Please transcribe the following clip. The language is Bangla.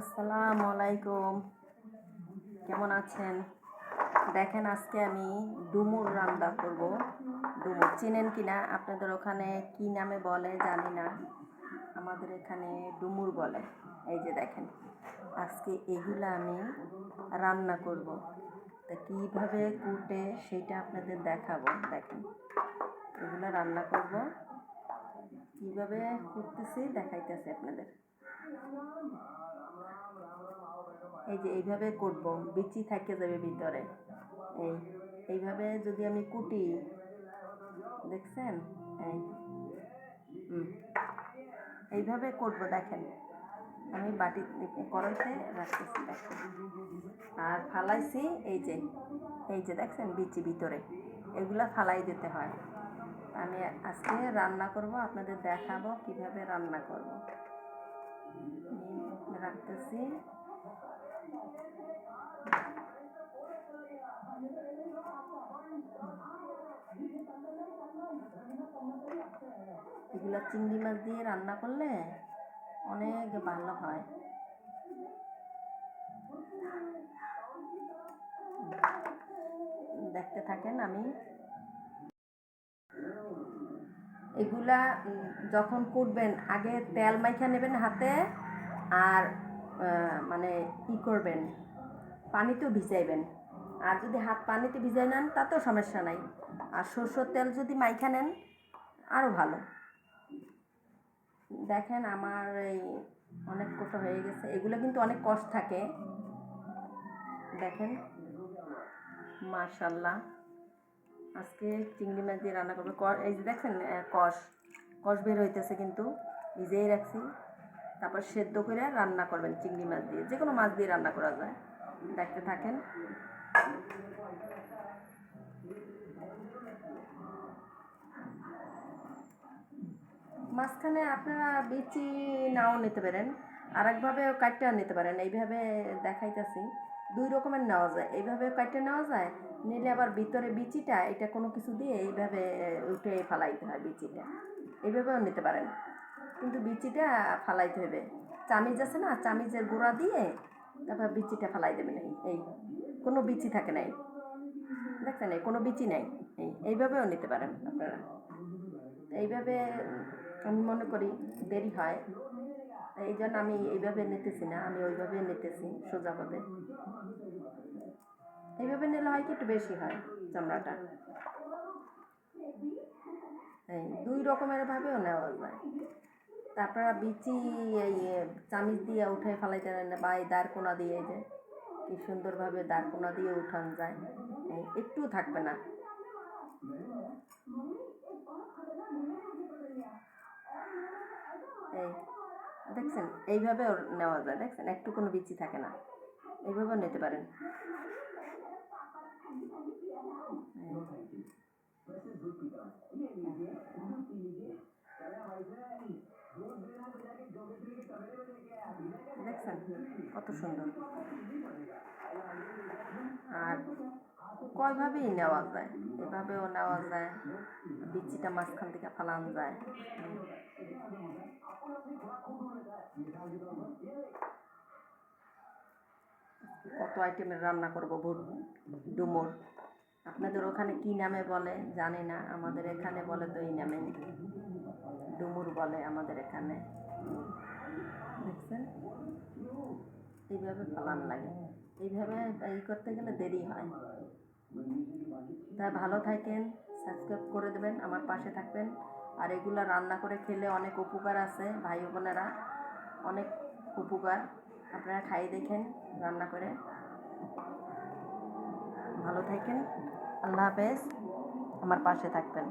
আসসালামু আলাইকুম। কেমন আছেন? দেখেন আজকে আমি ডুমুর রান্না করব। ডুমুর চিনেন কি না আপনাদের ওখানে কি নামে বলে জানি না। আমাদের এখানে ডুমুর বলে। এই যে দেখেন, আজকে এগুলো আমি রান্না করব। তা কীভাবে কুটে সেটা আপনাদের দেখাবো। দেখেন, এগুলো রান্না করব। কীভাবে কুটতেছি দেখাইতেছি আপনাদের। এই যে এইভাবে করব, বিচি থাকে যাবে ভিতরে। এই, এইভাবে যদি আমি কুটি, দেখছেন? এই এইভাবে করব, দেখেন। আমি বাটি কড়াইতে রাখতেছি, দেখেন। আর ফালাইছি, এই যে এই যে দেখছেন বিচি ভিতরে। এগুলা ফালাই দিতে হয়। আমি আজকে রান্না করব, আপনাদের দেখাবো কীভাবে রান্না করব। রাখতেছি। এগুলো চিংড়ি মাছ দিয়ে রান্না করলে অনেক ভালো হয়। দেখতে থাকেন আমি। এগুলা যখন কুটবেন, আগে তেল মাইখা নেবেন হাতে আর মানে ই করবেন, পানিতেও ভিজাইবেন। আর যদি হাত পানিতে ভিজাই নেন, তাতেও সমস্যা নাই। আর সরষের তেল যদি মাইখা নেন আরও ভালো। দেখেন আমার এই অনেক কোটো হয়ে গেছে। এগুলো কিন্তু অনেক কষ্ট থাকে। দেখেন মাশাল্লাহ আজকে চিংড়ি মাছ দিয়ে রান্না করব। এই যে দেখছেন কষ। কষ বের হইতেছে কিন্তু। ভিজেই রাখছি। তারপর সেদ্ধ করে রান্না করবেন চিংড়ি মাছ দিয়ে। যে কোনো মাছ দিয়ে রান্না করা যায়। দেখতে থাকেন। মাঝখানে আপনারা বিচি নাও নিতে পারেন। আর একভাবে কাটতেও নিতে পারেন। এইভাবে দেখাইতেছি। দুই রকমের নেওয়া যায়। এইভাবে কাটতে নেওয়া যায়, নিলে আবার ভিতরে বিচিটা, এটা কোনো কিছু দিয়ে এইভাবে উঠে ফালাইতে হয় বিচিটা। এইভাবেও নিতে পারেন। কিন্তু বিচিটা ফালাইতে হবে চামিজ আছে না চামিজের গুঁড়া দিয়ে তারপর বিচিটা ফালাই দেবে এই এই, কোনো বিচি থাকে নাই দেখছেন এই, কোনো বিচি নাই, এই, এইভাবেও নিতে পারেন আপনারা। এইভাবে আমি মনে করি দেরি হয়। এই জন্য আমি এইভাবে নিতেছি না, আমি ওইভাবে নিতেছি সোজাভাবে। এইভাবে নিলে হয় কি, একটু বেশি হয় চামড়াটা। এই, দুই রকমের ভাবেও নেওয়া যায়। তারপর বিচি এই চামিচ দিয়ে উঠে ফেলাইতে না, বা এই দাঁড়কোনা দিয়ে যে কি সুন্দরভাবে দাঁড়কোনা দিয়ে উঠান যায়। একটু থাকবে না। এই দেখছেন এইভাবেও নেওয়া যায়। দেখছেন একটু কোনো বিচি থাকে না। এইভাবেও নিতে পারেন। দেখছেন কত সুন্দর। আর কয়ভাবেই নেওয়া যায়? এভাবেও নেওয়া যায়, বিচিটা মাঝখান থেকে ফালানো যায়। কত আইটেমের রান্না করব ভুট ডুমুর। আপনাদের ওখানে কি নামে বলে? জানি না। আমাদের এখানে বলে তো এই নামে ডুমুর বলে আমাদের এখানে দেখছেন এইভাবে ফালান লাগে, এইভাবে এই করতে গেলে দেরি হয়। তাই ভালো থাকেন, সাবস্ক্রাইব করে দেবেন, আমার পাশে থাকবেন। আর এগুলো রান্না করে খেলে অনেক উপকার আছে, ভাই বোনেরা। অনেক উপকার। আপনারা খাই দেখেন রান্না করে। ভালো থাকেন, আল্লাহ হাফেজ, আমার পাশে থাকবেন।